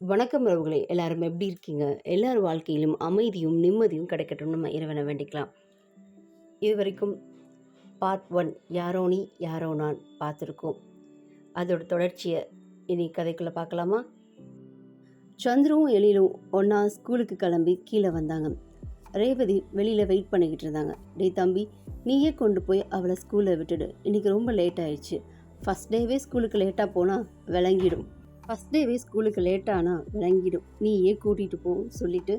வணக்கம் உறவுகளே. எல்லாரும் எப்படி இருக்கீங்க? எல்லார் வாழ்க்கையிலும் அமைதியும் நிம்மதியும் கிடைக்கட்டும் நம்ம இறைவனை வேண்டிக்கலாம். இது வரைக்கும் பார்ட் ஒன் யாரோ நீ யாரோ நான் பார்த்துருக்கோம். அதோட தொடர்ச்சியை இனி கதைக்குள்ளே பார்க்கலாமா? சந்திரவும் எழிலும் ஒன்றா ஸ்கூலுக்கு கிளம்பி கீழே வந்தாங்க. ரேவதி வெளியில் வெயிட் பண்ணிக்கிட்டு இருந்தாங்க. டேய் தம்பி நீயே கொண்டு போய் அவளை ஸ்கூலில் விட்டுடு. இன்றைக்கி ரொம்ப லேட் ஆயிடுச்சு. ஃபஸ்ட் டேவே ஸ்கூலுக்கு லேட்டாக போனால் விளங்கிடும். ஃபஸ்ட் டேவே ஸ்கூலுக்கு லேட்டானா விளங்கிடும். நீயே கூட்டிகிட்டு போ சொல்லிட்டு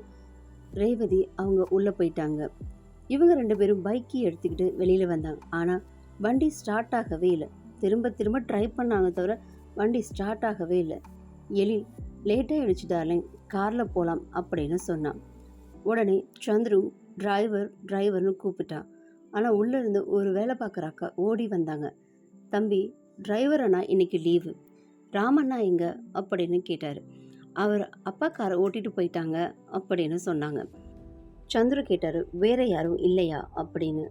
ரேவதி அவங்க உள்ளே போயிட்டாங்க. இவங்க ரெண்டு பேரும் பைக்கி எடுத்துக்கிட்டு வெளியில் வந்தாங்க. ஆனால் வண்டி ஸ்டார்ட் ஆகவே இல்லை. திரும்ப திரும்ப ட்ரை பண்ணாங்க தவிர வண்டி ஸ்டார்ட் ஆகவே இல்லை. எழில் லேட்டாக ஆயிடுச்சு டார்லிங் காரில் போகலாம் அப்படின்னு சொன்னான். உடனே சந்துரு டிரைவர் டிரைவர்னு கூப்பிட்டான். ஆனால் உள்ளே இருந்து ஒரு வேலை பார்க்குற அக்கா ஓடி வந்தாங்க. தம்பி டிரைவர் அண்ணா இன்றைக்கி லீவு ராமண்ணா எங்க? அப்படின்னு கேட்டார். அவர் அப்பா காரை ஓட்டிட்டு போயிட்டாங்க அப்படின்னு சொன்னாங்க. சந்துரு கேட்டார் வேற யாரும் இல்லையா? அப்படின்னு.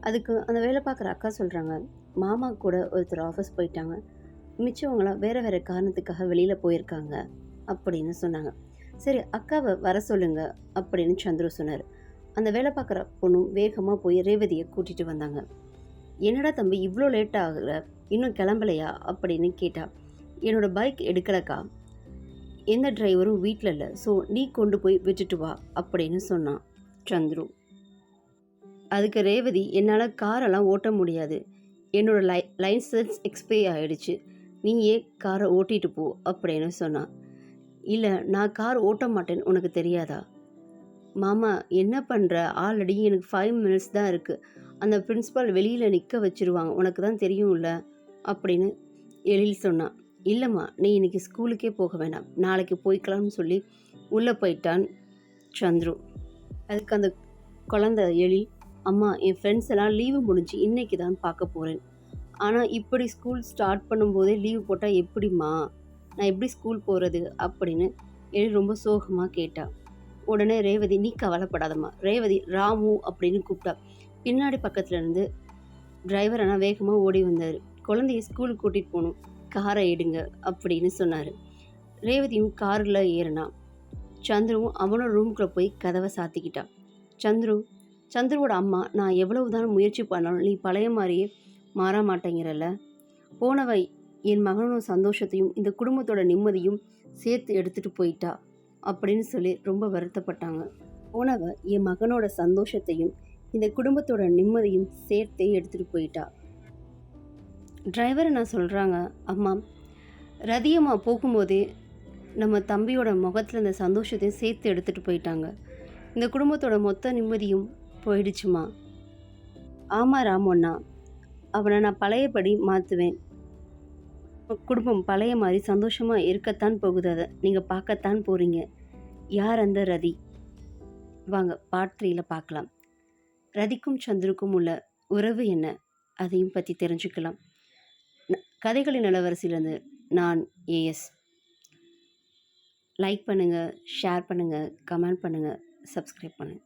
அதுக்கு அந்த வேலை பார்க்குற அக்கா சொல்கிறாங்க மாமா கூட ஒருத்தர் ஆஃபீஸ் போயிட்டாங்க. மிச்சவங்களாம் வேறு வேறு காரணத்துக்காக வெளியில் போயிருக்காங்க அப்படின்னு சொன்னாங்க. சரி அக்காவை வர சொல்லுங்க அப்படின்னு சந்துரு சொன்னார். அந்த வேலை பார்க்குற பொண்ணும் வேகமாக போய் ரேவதியை கூட்டிகிட்டு வந்தாங்க. என்னடா தம்பி இவ்வளோ லேட் ஆகல இன்னும் கிளம்பலையா? அப்படின்னு கேட்டா என்னோட பைக் எடுக்கலக்கா. எந்த டிரைவரும் வீட்டில் இல்லை. ஸோ நீ கொண்டு போய் விட்டுட்டு வா அப்படின்னு சொன்னான் சந்துரு. அதுக்கு ரேவதி என்னால் காரெல்லாம் ஓட்ட முடியாது. என்னோடய லை லைசன்ஸ் எக்ஸ்பைரி ஆயிடுச்சு. நீயே காரை ஓட்டிட்டு போ அப்படின்னு சொன்னான். இல்லை நான் கார் ஓட்ட மாட்டேன்னு உனக்கு தெரியாதா? மாமா என்ன பண்ணுற ஆல்ரெடி எனக்கு ஃபைவ் மினிட்ஸ் தான் இருக்குது அந்த பிரின்ஸிபால் வெளியில் நிற்க வச்சுருவாங்க உனக்கு தான் தெரியும்ல? அப்படின்னு எழில் சொன்னான். இல்லைம்மா நீ இன்றைக்கி ஸ்கூலுக்கே போக வேண்டாம் நாளைக்கு போய்க்கலாம்னு சொல்லி உள்ளே போயிட்டான் சந்துரு. அதுக்கு அந்த குழந்த எழில் அம்மா என் ஃப்ரெண்ட்ஸ் எல்லாம் லீவு முடிஞ்சு இன்னைக்கு தான் பார்க்க போகிறேன் ஆனால் இப்படி ஸ்கூல் ஸ்டார்ட் பண்ணும்போதே லீவு போட்டால் எப்படிம்மா? நான் எப்படி ஸ்கூல் போகிறது அப்படின்னு எழில் ரொம்ப சோகமாக கேட்டா. உடனே ரேவதி நீ கவலைப்படாதம்மா. ரேவதி ராமு அப்படின்னு கூப்பிட்டா. பின்னாடி பக்கத்துலேருந்து டிரைவர் ஆனால் வேகமாக ஓடி வந்தார். குழந்தைய ஸ்கூலுக்கு கூட்டிகிட்டு போகணும். காரை எடுங்க அப்படின்னு சொன்னார். ரேவதியும் காரில் ஏறினான் சந்துருவும் அவனோட ரூம்குள்ளே போய் கதவை சாத்திக்கிட்டான் சந்துரு சந்துருவோட அம்மா நான் எவ்வளவு தான் முயற்சி பண்ணாலும் நீ பழைய மாதிரியே மாற மாட்டேங்கிறல்ல. போனவை என் மகனோட சந்தோஷத்தையும் இந்த குடும்பத்தோட நிம்மதியும் சேர்த்து எடுத்துகிட்டு போயிட்டா அப்படின்னு சொல்லி ரொம்ப வருத்தப்பட்டாங்க. போனவ என் மகனோட சந்தோஷத்தையும் இந்த குடும்பத்தோட நிம்மதியும் சேர்த்தே எடுத்துகிட்டு போயிட்டா. டிரைவர் நான் சொல்கிறாங்க அம்மா ரதியம்மா போகும்போதே நம்ம தம்பியோட முகத்தில் இந்த சந்தோஷத்தையும் சேர்த்து எடுத்துகிட்டு போயிட்டாங்க. இந்த குடும்பத்தோட மொத்த நிம்மதியும் போயிடுச்சுமா? ஆமாம் ராமண்ணா. அவனை நான் பழையபடி மாற்றுவேன் குடும்பம் பழைய மாதிரி சந்தோஷமாக இருக்கத்தான் போகுது. அதை நீங்கள் பார்க்கத்தான் போகிறீங்க யார் அந்த ரதி? வாங்க பார்ட் த்ரீல பார்க்கலாம். ரதிக்கும் சந்திருக்கும் உள்ள உறவு என்ன? அதையும் பற்றி தெரிஞ்சுக்கலாம். கதைகளின் இளவரசியிலிருந்து நான் ஏஎஸ் லைக் பண்ணுங்கள் ஷேர் பண்ணுங்கள் கமெண்ட் பண்ணுங்கள் சப்ஸ்கிரைப் பண்ணுங்கள்